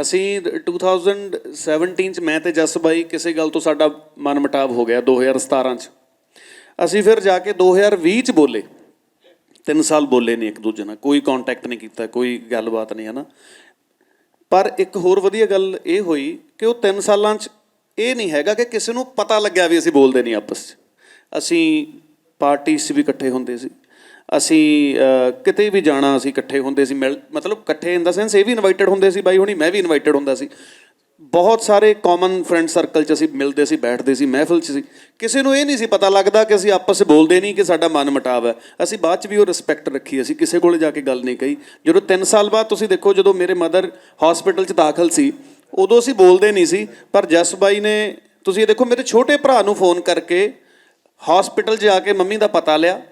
ਅਸੀਂ 2017 ਚ ਮੈਂ ਤੇ ਜਸ ਬਾਈ ਕਿਸੇ ਗੱਲ ਤੋਂ ਸਾਡਾ ਮਨਮਟਾਵ ਹੋ ਗਿਆ 2017 ਚ। ਅਸੀਂ ਫਿਰ ਜਾ ਕੇ 2020 ਚ ਬੋਲੇ। ਤਿੰਨ ਸਾਲ ਬੋਲੇ ਨਹੀਂ ਇੱਕ ਦੂਜੇ ਨਾਲ। ਕੋਈ ਕੰਟੈਕਟ ਨਹੀਂ ਕੀਤਾ, ਕੋਈ ਗੱਲਬਾਤ ਨਹੀਂ ਹੈ ਨਾ ਪਰ ਇੱਕ ਹੋਰ ਵਧੀਆ ਗੱਲ ਇਹ ਹੋਈ ਕਿ ਉਹ ਤਿੰਨ ਸਾਲਾਂ 'ਚ ਇਹ ਨਹੀਂ ਹੈਗਾ ਕਿ ਕਿਸੇ ਨੂੰ ਪਤਾ ਲੱਗਿਆ ਵੀ ਅਸੀਂ ਬੋਲਦੇ ਨਹੀਂ ਆਪਸ 'ਚ। ਅਸੀਂ ਪਾਰਟੀ 'ਚ ਵੀ ਇਕੱਠੇ ਹੁੰਦੇ ਸੀ। ਅਸੀਂ ਕਿਤੇ ਵੀ ਜਾਣਾ ਅਸੀਂ ਇਕੱਠੇ ਹੁੰਦੇ ਸੀ, ਮਿਲ- ਮਤਲਬ ਇਕੱਠੇ ਇਨ ਦਾ ਸੈਂਸ ਇਹ ਵੀ ਇਨਵਾਈਟਡ ਹੁੰਦੇ ਸੀ ਬਾਈ ਹੁਣੀ, ਮੈਂ ਵੀ ਇਨਵਾਈਟਡ ਹੁੰਦਾ ਸੀ। ਬਹੁਤ ਸਾਰੇ ਕਾਮਨ ਫਰੈਂਡ ਸਰਕਲ 'ਚ ਅਸੀਂ ਮਿਲਦੇ ਸੀ, ਬੈਠਦੇ ਸੀ, ਮਹਿਫਿਲ 'ਚ ਸੀ। ਕਿਸੇ ਨੂੰ ਇਹ ਨਹੀਂ ਸੀ ਪਤਾ ਲੱਗਦਾ ਕਿ ਅਸੀਂ ਆਪਸ 'ਚ ਬੋਲਦੇ ਨਹੀਂ ਕਿ ਸਾਡਾ ਮਨ ਮਟਾਵ ਹੈ। ਅਸੀਂ ਬਾਅਦ 'ਚ ਵੀ ਉਹ ਰਿਸਪੈਕਟ ਰੱਖੀ, ਅਸੀਂ ਕਿਸੇ ਕੋਲੇ ਜਾ ਕੇ ਗੱਲ ਨਹੀਂ ਕਹੀ। ਜਦੋਂ 3 ਸਾਲ ਬਾਅਦ ਤੁਸੀਂ ਦੇਖੋ, ਜਦੋਂ ਮੇਰੇ ਮਦਰ ਹਸਪੀਟਲ 'ਚ ਦਾਖਲ ਸੀ, ਉਦੋਂ ਅਸੀਂ ਬੋਲਦੇ ਨਹੀਂ ਸੀ, ਪਰ ਜਸ ਬਾਈ ਨੇ, ਤੁਸੀਂ ਇਹ ਦੇਖੋ ਮੇਰੇ ਛੋਟੇ ਭਰਾ ਨੂੰ ਫੋਨ ਕਰਕੇ ਹਸਪੀਟਲ 'ਚ ਜਾ ਕੇ ਮੰਮੀ ਦਾ ਪਤਾ ਲਿਆ।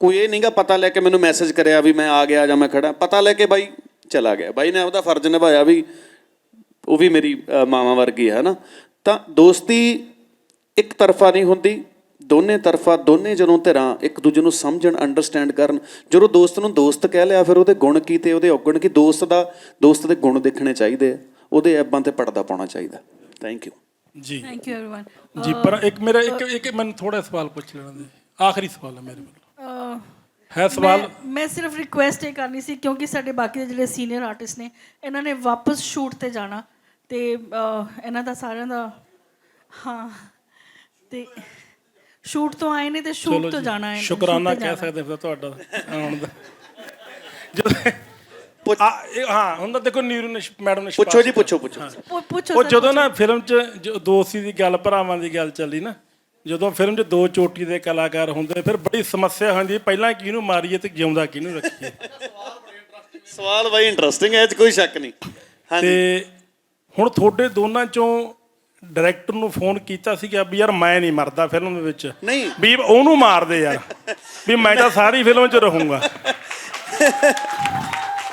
ਕੋਈ ਇਹ ਨਹੀਂਗਾ ਪਤਾ ਲੈ ਕੇ ਮੈਨੂੰ ਮੈਸੇਜ ਕਰਿਆ ਵੀ ਮੈਂ ਆ ਗਿਆ ਜਾਂ ਮੈਂ ਖੜਾ ਪਤਾ ਲੈ ਕੇ ਬਾਈ ਚਲਾ ਗਿਆ ਬਾਈ ਨੇ ਉਹਦਾ ਫਰਜ਼ ਨਿਭਾਇਆ ਵੀ ਉਹ ਵੀ ਮੇਰੀ ਅ, ਮਾਵਾਂ ਵਰਗੀ ਹੈ ਨਾ ਤਾਂ ਦੋਸਤੀ ਇੱਕ ਤਰਫਾ ਨਹੀਂ ਹੁੰਦੀ ਦੋਨੇ ਤਰਫਾ ਦੋਨੇ ਜਦੋਂ ਧਿਰਾਂ ਇੱਕ ਦੂਜੇ ਨੂੰ ਸਮਝਣ ਅੰਡਰਸਟੈਂਡ ਕਰਨ ਜਦੋਂ ਦੋਸਤ ਨੂੰ ਦੋਸਤ ਕਹਿ ਲਿਆ ਫਿਰ ਉਹਦੇ ਗੁਣ ਕੀ ਤੇ ਉਹਦੇ ਔਗਣ ਕੀ ਦੋਸਤ ਦਾ ਦੋਸਤ ਦੇ ਗੁਣ ਦੇਖਣੇ ਚਾਹੀਦੇ ਆ ਉਹਦੇ ਐਬਾਂ ਤੇ ਪਰਦਾ ਪਾਉਣਾ ਚਾਹੀਦਾ thank you ji thank you everyone ji ਪਰ ਇੱਕ ਮੇਰਾ ਇੱਕ ਇੱਕ ਮੈਨੂੰ ਥੋੜਾ ਸਵਾਲ ਪੁੱਛ ਲੈਣਾ ਦੇ ਆਖਰੀ ਸਵਾਲ ਹੈ ਮੇਰੇ ਵੱਲੋਂ ਹੈ ਸਵਾਲ ਮੈਂ ਸਿਰਫ ਰਿਕੁਐਸਟ ਇਹ ਕਰਨੀ ਸੀ ਕਿਉਂਕਿ ਸਾਡੇ ਬਾਕੀ ਦੇ ਜਿਹੜੇ ਸੀਨੀਅਰ ਆਰਟਿਸਟ ਨੇ ਇਹਨਾਂ ਨੇ ਵਾਪਸ ਸ਼ੂਟ ਤੇ ਜਾਣਾ ਤੇ ਇਹਨਾਂ ਦਾ ਸਾਰਿਆਂ ਦਾ ਹਾਂ ਤੇ ਸ਼ੂਟ ਤੋਂ ਆਏ ਨੇ ਤੇ ਸ਼ੂਟ ਤੋਂ ਜਾਣਾ ਹੈ ਸ਼ੁਕਰਾਨਾ ਕਹਿ ਸਕਦੇ ਫਿਰ ਤੁਹਾਡਾ ਆਉਣ ਦਾ। ਹਾਂ ਹੁਣ ਤਾਂ ਦੇਖੋ ਨੀਰੂ ਨੇ ਮੈਡਮ ਨੇ ਪੁੱਛੋ ਜੀ ਪੁੱਛੋ ਪੁੱਛੋ। ਉਹ ਜਦੋਂ ਨਾ ਫਿਲਮ 'ਚ ਜੋ ਦੋਸਤੀ ਦੀ ਗੱਲ ਭਰਾਵਾਂ ਦੀ ਗੱਲ ਚੱਲੀ ਨਾ ਜਦੋਂ ਫਿਲਮ 'ਚ ਦੋ ਚੋਟੀ ਦੇ ਕਲਾਕਾਰ ਹੁੰਦੇ ਫਿਰ ਬੜੀ ਸਮੱਸਿਆ ਹੁੰਦੀ ਪਹਿਲਾਂ ਕਿਹਨੂੰ ਮਾਰੀਏ ਤੇ ਜਿਉਂਦਾ ਕਿਹਨੂੰ ਰੱਖੀਏ? ਸਵਾਲ ਬਾਈ ਇੰਟਰਸਟਿੰਗ ਹੈ ਇਹ 'ਚ ਕੋਈ ਸ਼ੱਕ ਨਹੀਂ। ਹਾਂਜੀ। ਤੇ ਹੁਣ ਤੁਹਾਡੇ ਦੋਨਾਂ ਚੋਂ ਡਾਇਰੈਕਟਰ ਨੂੰ ਫੋਨ ਕੀਤਾ ਸੀਗਾ ਵੀ ਯਾਰ ਮੈਂ ਨਹੀਂ ਮਰਦਾ ਫਿਲਮ ਦੇ ਵਿੱਚ। ਨਹੀਂ। ਵੀ ਉਹਨੂੰ ਮਾਰ ਦੇ ਯਾਰ। ਵੀ ਮੈਂ ਤਾਂ ਸਾਰੀ ਫਿਲਮ 'ਚ ਰਹੂੰਗਾ।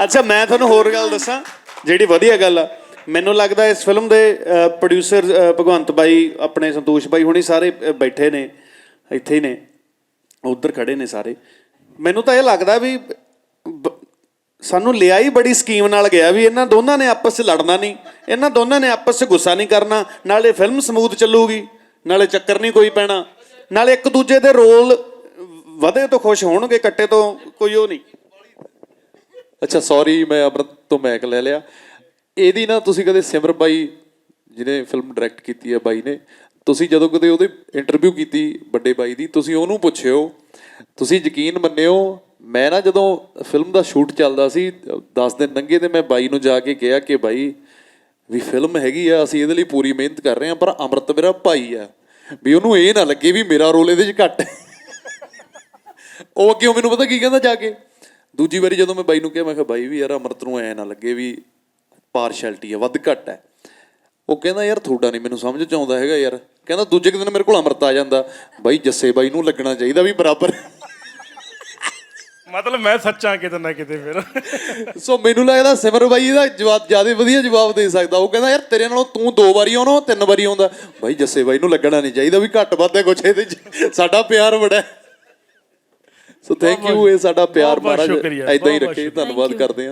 ਅੱਛਾ ਮੈਂ ਤੁਹਾਨੂੰ ਹੋਰ ਗੱਲ ਦੱਸਾਂ ਜਿਹੜੀ ਵਧੀਆ ਗੱਲ ਆ। ਮੈਨੂੰ ਲੱਗਦਾ ਇਸ ਫਿਲਮ ਦੇ ਪ੍ਰੋਡਿਊਸਰ ਭਗਵੰਤ ਬਾਈ, ਆਪਣੇ ਸੰਤੋਸ਼ ਬਾਈ ਹੁਣੀ ਸਾਰੇ ਬੈਠੇ ਨੇ, ਇੱਥੇ ਹੀ ਨੇ, ਉੱਧਰ ਖੜੇ ਨੇ ਸਾਰੇ। ਮੈਨੂੰ ਤਾਂ ਇਹ ਲੱਗਦਾ ਵੀ ਸਾਨੂੰ ਲਿਆ ਹੀ ਬੜੀ ਸਕੀਮ ਨਾਲ ਗਿਆ ਵੀ ਇਹਨਾਂ ਦੋਨਾਂ ਨੇ ਆਪਸ 'ਚ ਲੜਨਾ ਨਹੀਂ, ਇਹਨਾਂ ਦੋਨਾਂ ਨੇ ਆਪਸ 'ਚ ਗੁੱਸਾ ਨਹੀਂ ਕਰਨਾ, ਨਾਲੇ ਫਿਲਮ ਸਮੂਥ ਚੱਲੂਗੀ, ਨਾਲੇ ਚੱਕਰ ਨਹੀਂ ਕੋਈ ਪੈਣਾ, ਨਾਲੇ ਇੱਕ ਦੂਜੇ ਦੇ ਰੋਲ ਵਧੇ ਤੋਂ ਖੁਸ਼ ਹੋਣਗੇ, ਕੱਟੇ ਤੋਂ ਕੋਈ ਉਹ ਨਹੀਂ। ਅੱਛਾ ਸੌਰੀ ਮੈਂ ਅਮਰਤ ਤੋਂ ਮੈਕ ਲੈ ਲਿਆ। ਇਹਦੀ ਨਾ ਤੁਸੀਂ ਕਦੇ ਸਿਮਰ ਬਾਈ ਜਿਹਨੇ ਫਿਲਮ ਡਾਇਰੈਕਟ ਕੀਤੀ ਹੈ ਬਾਈ ਨੇ, ਤੁਸੀਂ ਜਦੋਂ ਕਦੇ ਉਹਦੇ ਇੰਟਰਵਿਊ ਕੀਤੀ ਵੱਡੇ ਬਾਈ ਦੀ, ਤੁਸੀਂ ਉਹਨੂੰ ਪੁੱਛਿਓ, ਤੁਸੀਂ ਯਕੀਨ ਮੰਨਿਓ, ਮੈਂ ਨਾ ਜਦੋਂ ਫਿਲਮ ਦਾ ਸ਼ੂਟ ਚੱਲਦਾ ਸੀ 10 ਦਿਨ ਲੰਘੇ ਤੇ ਮੈਂ ਬਾਈ ਨੂੰ ਜਾ ਕੇ ਕਿਹਾ ਕਿ ਬਾਈ ਵੀ ਫਿਲਮ ਹੈਗੀ ਆ, ਅਸੀਂ ਇਹਦੇ ਲਈ ਪੂਰੀ ਮਿਹਨਤ ਕਰ ਰਹੇ ਹਾਂ, ਪਰ ਅਮਰਤ ਮੇਰਾ ਭਾਈ ਆ। ਵੀ ਉਹਨੂੰ ਇਹ ਨਾ ਲੱਗੇ ਵੀ ਮੇਰਾ ਰੋਲ ਇਹਦੇ 'ਚ ਘੱਟ ਹੈ। ਉਹ ਅੱਗੇ ਮੈਨੂੰ ਪਤਾ ਕੀ ਕਹਿੰਦਾ ਜਾ ਕੇ? ਦੂਜੀ ਵਾਰੀ ਜਦੋਂ ਮੈਂ ਬਾਈ ਨੂੰ ਕਿਹਾ, ਮੈਂ ਕਿਹਾ, ਬਾਈ ਵੀ ਯਾਰ ਅਮਰਤ ਨੂੰ ਐ ਨਾ ਲੱਗੇ ਵੀ ਪਾਰਸ਼ੈਲਿਟੀ ਹੈ ਵੱਧ ਘੱਟ ਹੈ। ਉਹ ਕਹਿੰਦਾ ਯਾਰ ਤੁਹਾਡਾ ਨਹੀਂ ਮੈਨੂੰ ਸਮਝ ਚ ਆਉਂਦਾ ਹੈਗਾ ਯਾਰ। ਕਹਿੰਦਾ ਦੂਜੇ ਕੁ ਦਿਨ ਮੇਰੇ ਕੋਲ ਅਮਰਤ ਆ ਜਾਂਦਾ। ਬਾਈ ਜੱਸੇ ਬਾਈ ਨੂੰ ਲੱਗਣਾ ਚਾਹੀਦਾ ਵੀ ਬਰਾਬਰ। ਮਤਲਬ ਮੈਂ ਸੱਚਾ ਕਿਤੇ ਨਾ ਕਿਤੇ ਫਿਰ। ਸੋ ਮੈਨੂੰ ਲੱਗਦਾ ਸਿਮਰ ਬਾਈ ਦਾ ਜਵਾਬ ਜ਼ਿਆਦਾ ਵਧੀਆ ਜਵਾਬ ਦੇ ਸਕਦਾ। ਉਹ ਕਹਿੰਦਾ ਯਾਰ ਤੇਰੇ ਨਾਲੋਂ ਤੂੰ ਦੋ ਵਾਰੀ ਆਉਣਾ ਤਿੰਨ ਵਾਰੀ ਆਉਂਦਾ। ਬਾਈ ਜੱਸੇ ਬਾਈ ਨੂੰ ਲੱਗਣਾ ਨਹੀਂ ਚਾਹੀਦਾ ਵੀ ਘੱਟ ਵੱਧ ਹੈ ਕੁਛ ਇਹਦੇ 'ਚ। ਸਾਡਾ ਪਿਆਰ ਬੜਾ ਸੋ ਥੈਂਕ ਯੂ ਇਹ ਸਾਡਾ ਪਿਆਰ ਮਹਾਰਾਜ। ਐਦਾਂ ਹੀ ਰੱਖੇ। ਧੰਨਵਾਦ. ਕਰਦੇ ਹਾਂ।